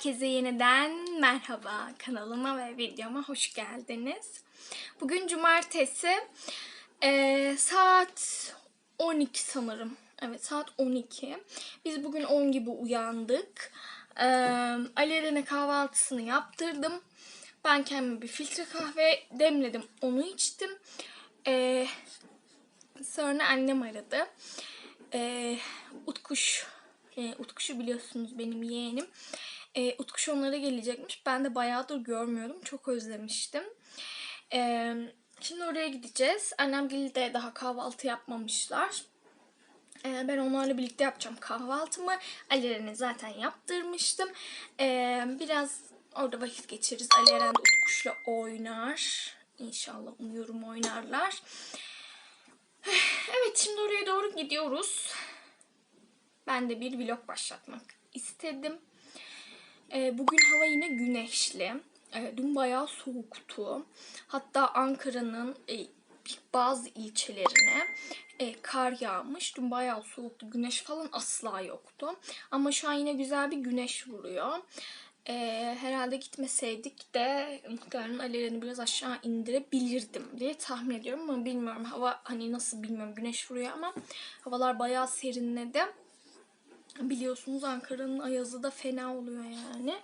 Herkese yeniden merhaba kanalıma ve videoma hoş geldiniz. Bugün cumartesi Ee, saat 12 sanırım. Evet saat 12. Biz bugün 10 gibi uyandık. Ee, Ali Eren'e kahvaltısını yaptırdım. Ben kendime bir filtre kahve demledim. Onu içtim. Ee, sonra annem aradı. Ee, Utkuş e, Utkuş'u biliyorsunuz benim yeğenim. E, Utkuş onlara gelecekmiş. Ben de bayağıdır görmüyordum. Çok özlemiştim. E, şimdi oraya gideceğiz. Annem de daha kahvaltı yapmamışlar. E, ben onlarla birlikte yapacağım kahvaltımı. Ali'lerine zaten yaptırmıştım. E, biraz orada vakit geçiririz. Ali Eren de Utkuş'la oynar. İnşallah umuyorum oynarlar. Evet şimdi oraya doğru gidiyoruz. Ben de bir vlog başlatmak istedim. Ee, bugün hava yine güneşli. Ee, dün bayağı soğuktu. Hatta Ankara'nın e, bazı ilçelerine e, kar yağmış. Dün bayağı soğuktu. Güneş falan asla yoktu. Ama şu an yine güzel bir güneş vuruyor. Ee, herhalde gitmeseydik de muhtemelen alevlerini biraz aşağı indirebilirdim diye tahmin ediyorum ama bilmiyorum. Hava hani nasıl bilmiyorum güneş vuruyor ama havalar bayağı serinledi. Biliyorsunuz Ankara'nın ayazı da fena oluyor yani.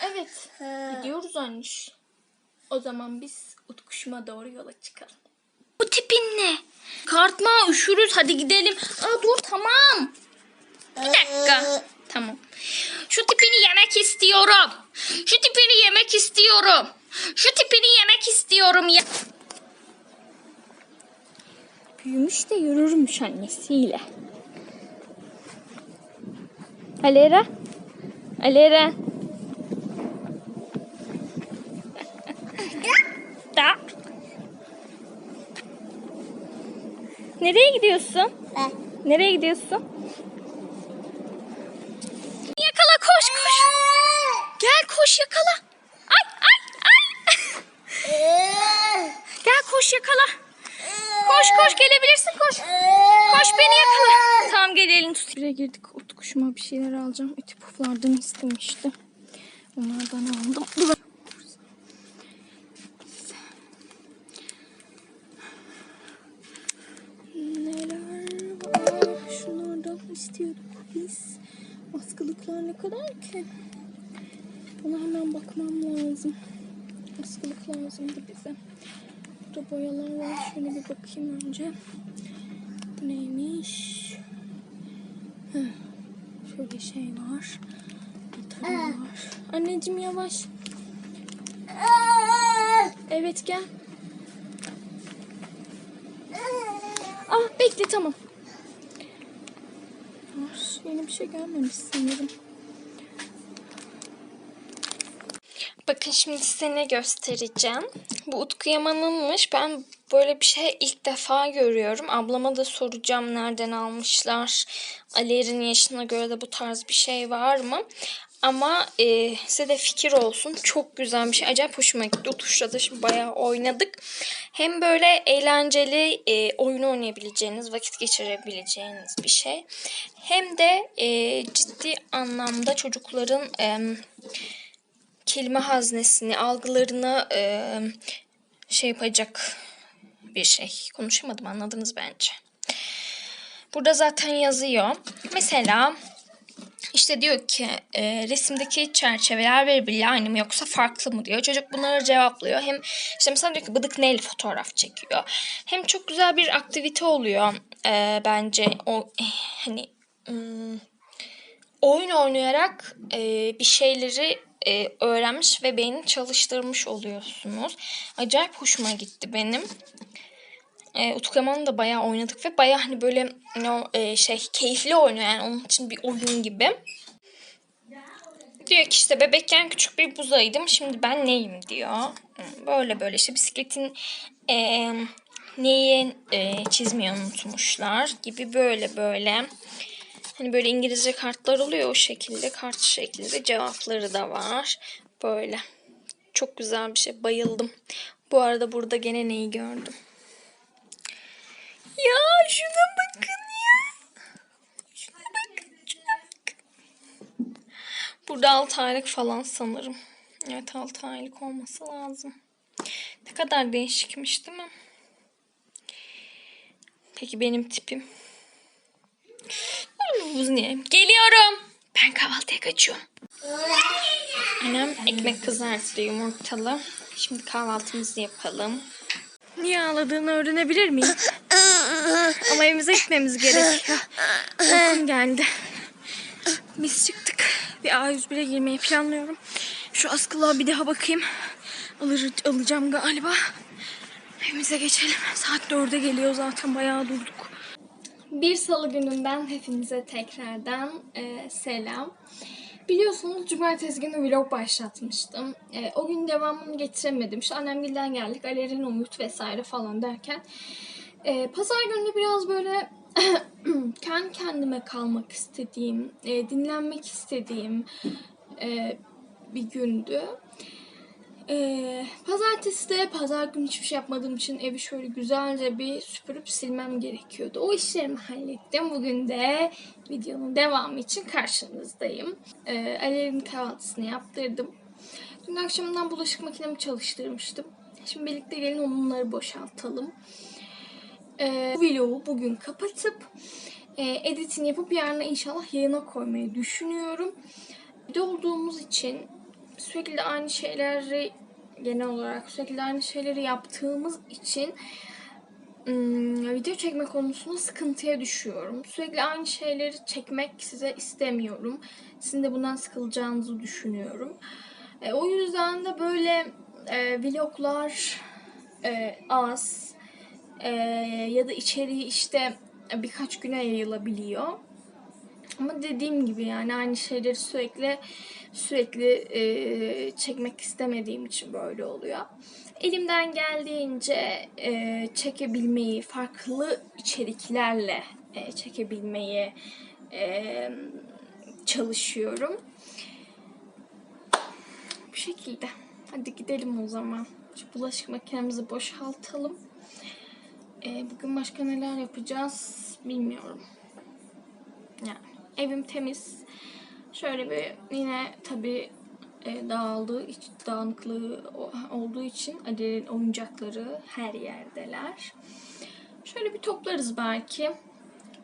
evet. Gidiyoruz anneş. O zaman biz Utkuş'uma doğru yola çıkalım. Bu tipin ne? Kartma üşürüz hadi gidelim. Aa dur tamam. Bir dakika. Tamam. Şu tipini yemek istiyorum. Şu tipini yemek istiyorum. Şu tipini yemek istiyorum ya. Büyümüş de yürürmüş annesiyle. Alera. Alera. da. Nereye gidiyorsun? Ben. Nereye gidiyorsun? Yakala koş koş. Gel koş yakala. Ay ay ay. Gel koş yakala. Koş koş gelebilirsin koş. Koş beni yakala. Tamam gel elini tut. Bire girdik. Ut kuşuma bir şeyler alacağım. Ütü puflardan istemişti. Onlardan aldım. Neler var? Şunlardan istiyorduk biz. Askılıklar ne kadar ki? Buna hemen bakmam lazım. Askılık lazımdı bize. Burada boyalar var. Şöyle bir bakayım önce. Bu neymiş? Heh. Şöyle şey var. Atarı var. Anneciğim yavaş. Evet gel. Ah bekle tamam. Yeni bir şey gelmemiş sanırım. Bakın şimdi size ne göstereceğim. Bu Utku Yaman'ınmış. Ben böyle bir şey ilk defa görüyorum. Ablama da soracağım nereden almışlar. Ali'nin yaşına göre de bu tarz bir şey var mı? Ama e, size de fikir olsun. Çok güzel bir şey. Acayip hoşuma gitti. O tuşla şimdi bayağı oynadık. Hem böyle eğlenceli e, oyun oynayabileceğiniz, vakit geçirebileceğiniz bir şey. Hem de e, ciddi anlamda çocukların... E, kelime haznesini, algılarını e, şey yapacak bir şey. Konuşamadım anladınız bence. Burada zaten yazıyor. Mesela işte diyor ki e, resimdeki çerçeveler birbiriyle aynı mı yoksa farklı mı diyor. Çocuk bunları cevaplıyor. Hem işte mesela diyor ki bıdık neyle fotoğraf çekiyor. Hem çok güzel bir aktivite oluyor e, bence. O eh, hani hmm, oyun oynayarak e, bir şeyleri e, öğrenmiş ve beynini çalıştırmış oluyorsunuz. Acayip hoşuma gitti benim. E, Utku Yaman'ı da bayağı oynadık ve bayağı hani böyle ne o, e, şey keyifli oynuyor yani onun için bir oyun gibi. Diyor ki işte bebekken küçük bir buzaydım şimdi ben neyim diyor. Böyle böyle işte bisikletin e, neyi e, çizmeyi unutmuşlar gibi böyle böyle. Hani böyle İngilizce kartlar oluyor o şekilde. Kart şeklinde cevapları da var. Böyle. Çok güzel bir şey. Bayıldım. Bu arada burada gene neyi gördüm? Ya şuna bakın ya. Şuna bakın. Şuna bakın. Burada 6 aylık falan sanırım. Evet 6 aylık olması lazım. Ne kadar değişikmiş değil mi? Peki benim tipim? Niye? Geliyorum. Ben kahvaltıya kaçıyorum. Annem ekmek kızarttı yumurtalı. Şimdi kahvaltımızı yapalım. Niye ağladığını öğrenebilir miyim? Ama evimize gitmemiz gerekiyor. Uykum geldi. Biz çıktık. Bir A101'e girmeyi planlıyorum. Şu askılığa bir daha bakayım. Alır, alacağım galiba. Evimize geçelim. Saat 4'e geliyor zaten bayağı durduk. Bir salı gününden hepinize tekrardan e, selam. Biliyorsunuz cumartesi günü vlog başlatmıştım. E, o gün devamını getiremedim. İşte annemgilden geldik. Alerin umut vesaire falan derken. E, Pazar günü biraz böyle kendi kendime kalmak istediğim, e, dinlenmek istediğim e, bir gündü. Ee, pazartesi de pazar günü hiçbir şey yapmadığım için evi şöyle güzelce bir süpürüp silmem gerekiyordu. O işlerimi hallettim. Bugün de videonun devamı için karşınızdayım. Ee, Alev'in kahvaltısını yaptırdım. Dün akşamından bulaşık makinemi çalıştırmıştım. Şimdi birlikte gelin onları boşaltalım. Ee, bu vlogu bugün kapatıp e, editini yapıp yarına inşallah yayına koymayı düşünüyorum. Bir de olduğumuz için sürekli aynı şeyleri genel olarak sürekli aynı şeyleri yaptığımız için ım, video çekme konusunda sıkıntıya düşüyorum. Sürekli aynı şeyleri çekmek size istemiyorum. Sizin de bundan sıkılacağınızı düşünüyorum. E, o yüzden de böyle e, vloglar e, az e, ya da içeriği işte birkaç güne yayılabiliyor. Ama dediğim gibi yani aynı şeyleri sürekli sürekli e, çekmek istemediğim için böyle oluyor. Elimden geldiğince e, çekebilmeyi, farklı içeriklerle e, çekebilmeyi e, çalışıyorum. Bu şekilde. Hadi gidelim o zaman. Şu bulaşık makinemizi boşaltalım. E, bugün başka neler yapacağız bilmiyorum. Yani evim temiz. Şöyle bir yine tabii e, dağıldığı, iç, dağınıklığı olduğu için Adele'nin oyuncakları her yerdeler. Şöyle bir toplarız belki.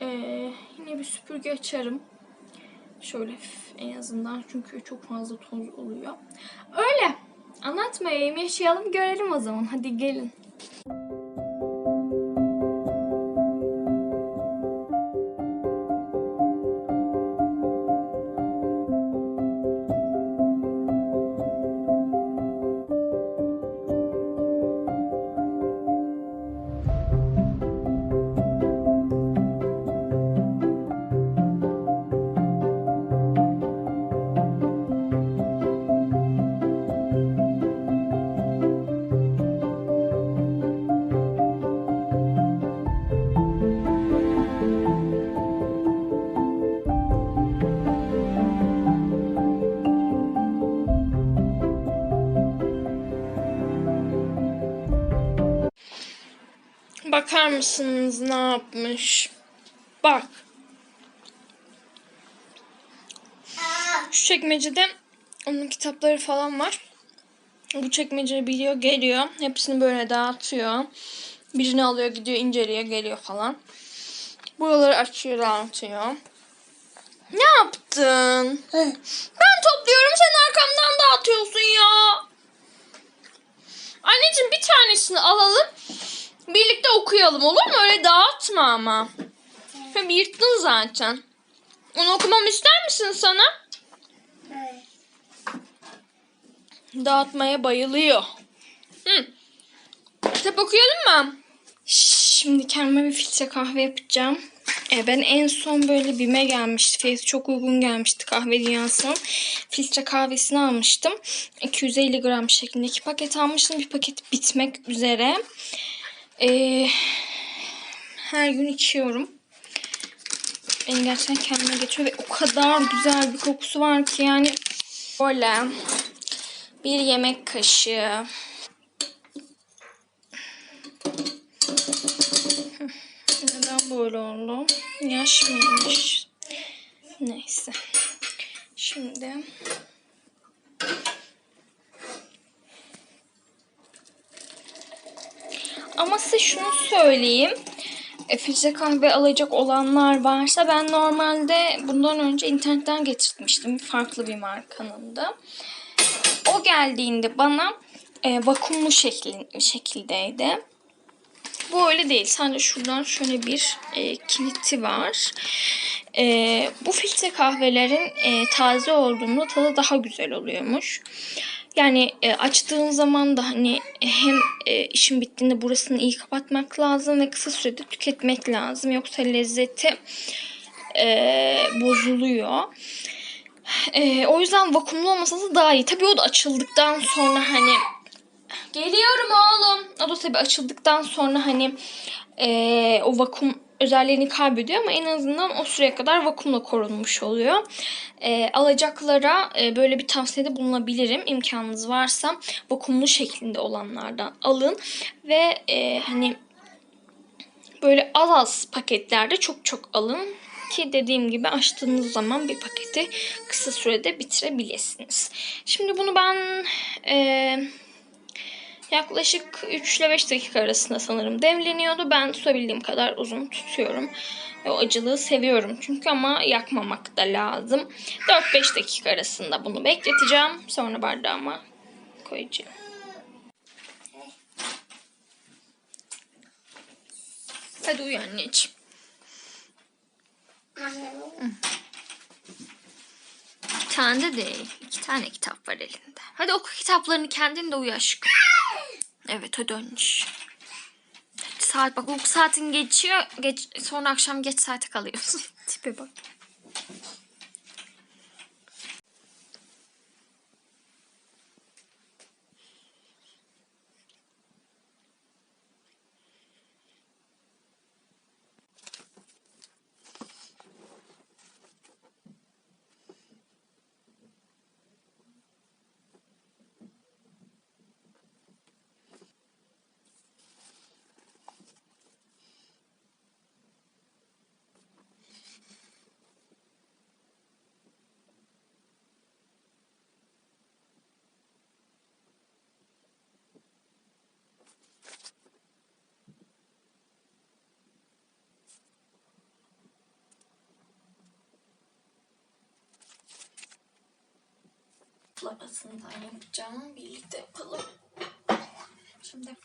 E, yine bir süpürge açarım. Şöyle en azından çünkü çok fazla toz oluyor. Öyle. Anlatmayayım, yaşayalım, görelim o zaman. Hadi gelin. Bakar mısınız ne yapmış? Bak. Şu çekmecede onun kitapları falan var. Bu çekmece biliyor geliyor. Hepsini böyle dağıtıyor. Birini alıyor gidiyor inceliyor geliyor falan. Buraları açıyor dağıtıyor. Ne yaptın? Ben topluyorum sen arkamdan dağıtıyorsun ya. Anneciğim bir tanesini alalım. Birlikte okuyalım olur mu? Öyle dağıtma ama. Hem yırttın zaten. Onu okumamı ister misin sana? Dağıtmaya bayılıyor. Hı. Kitap okuyalım mı? Şimdi kendime bir filtre kahve yapacağım. E, ben en son böyle BİM'e gelmişti. Fiyatı çok uygun gelmişti kahve dünyasının. Filtre kahvesini almıştım. 250 gram şeklindeki paket almıştım. Bir paket bitmek üzere. E, her gün içiyorum. Beni gerçekten kendime geçiyor ve o kadar güzel bir kokusu var ki yani böyle bir yemek kaşığı Neden böyle oldu? Yaş mıymış? Neyse. Şimdi Ama size şunu söyleyeyim. E, filtre kahve alacak olanlar varsa ben normalde bundan önce internetten getirtmiştim. Farklı bir markanın da. O geldiğinde bana e, vakumlu şekli, şekildeydi. Bu öyle değil. Sadece şuradan şöyle bir e, kiliti var. E, bu filtre kahvelerin e, taze olduğunda tadı daha güzel oluyormuş. Yani e, açtığın zaman da hani hem e, işin bittiğinde burasını iyi kapatmak lazım ve kısa sürede tüketmek lazım. Yoksa lezzeti e, bozuluyor. E, o yüzden vakumlu olmasa da daha iyi. Tabii o da açıldıktan sonra hani Geliyorum oğlum. O da tabii açıldıktan sonra hani eee, o vakum özelliğini kaybediyor ama en azından o süreye kadar vakumla korunmuş oluyor. Eee, alacaklara eee, böyle bir tavsiyede bulunabilirim. İmkanınız varsa vakumlu şeklinde olanlardan alın ve eee, hani böyle az az paketlerde çok çok alın ki dediğim gibi açtığınız zaman bir paketi kısa sürede bitirebilirsiniz. Şimdi bunu ben eee Yaklaşık 3 ile 5 dakika arasında sanırım demleniyordu. Ben tutabildiğim kadar uzun tutuyorum. O acılığı seviyorum çünkü ama yakmamak da lazım. 4-5 dakika arasında bunu bekleteceğim. Sonra bardağıma koyacağım. Hadi uyu anneciğim. Tane de değil. iki tane kitap var elinde. Hadi oku kitaplarını kendin de uyu aşkım. Evet hadi dönüş. Saat bak uyku saatin geçiyor. Geç, sonra akşam geç saate kalıyorsun. Tipe bak. Arasından yapacağım. Birlikte yapalım. Şimdi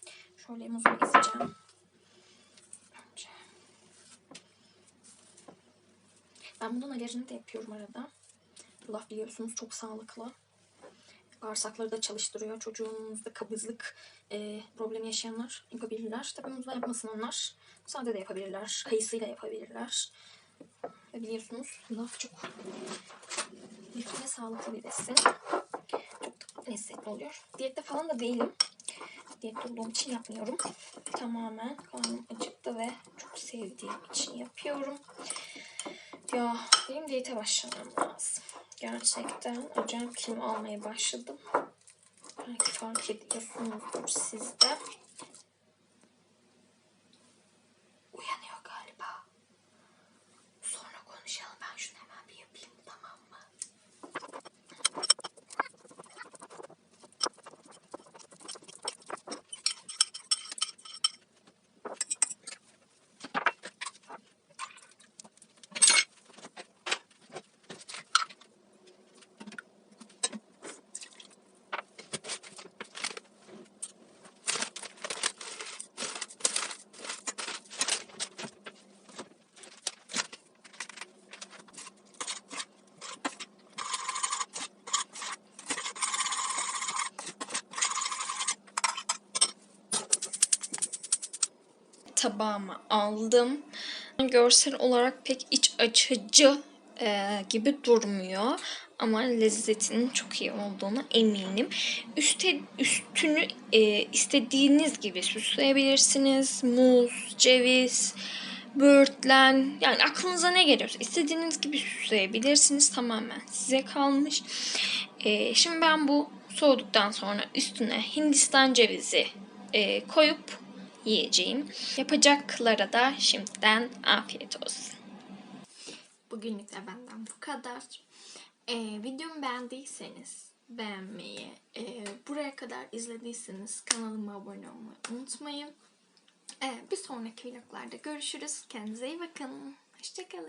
şöyle muzumu ezeceğim. Ben bunun alerjini de yapıyorum arada. Yulaf biliyorsunuz çok sağlıklı. Bağırsakları da çalıştırıyor. Çocuğunuzda kabızlık e, problemi yaşayanlar yapabilirler. Tabii muzla yapmasın onlar. Sade de yapabilirler. Kayısıyla yapabilirler. Ve biliyorsunuz yulaf çok lifli ve sağlıklı bir besin. Oluyor. Diyette falan da değilim. Diyette olduğum için yapmıyorum. Tamamen karnım acıktı ve çok sevdiğim için yapıyorum. Ya benim diyete başlamam lazım. Gerçekten acayip kilo almaya başladım. Belki fark ediyorsunuzdur siz de. Uyanıyor galiba. Sonra konuşalım. Ben şunu hemen bir yapayım tamam mı? Tabağıma aldım. Görsel olarak pek iç açıcı e, gibi durmuyor. Ama lezzetinin çok iyi olduğuna eminim. Üste, üstünü e, istediğiniz gibi süsleyebilirsiniz. Muz, ceviz, böğürtlen yani aklınıza ne geliyorsa istediğiniz gibi süsleyebilirsiniz. Tamamen size kalmış. E, şimdi ben bu soğuduktan sonra üstüne Hindistan cevizi e, koyup yiyeceğim. Yapacaklara da şimdiden afiyet olsun. Bugünlük de benden bu kadar. Ee, videomu beğendiyseniz beğenmeyi, e, buraya kadar izlediyseniz kanalıma abone olmayı unutmayın. Ee, bir sonraki vloglarda görüşürüz. Kendinize iyi bakın. Hoşçakalın.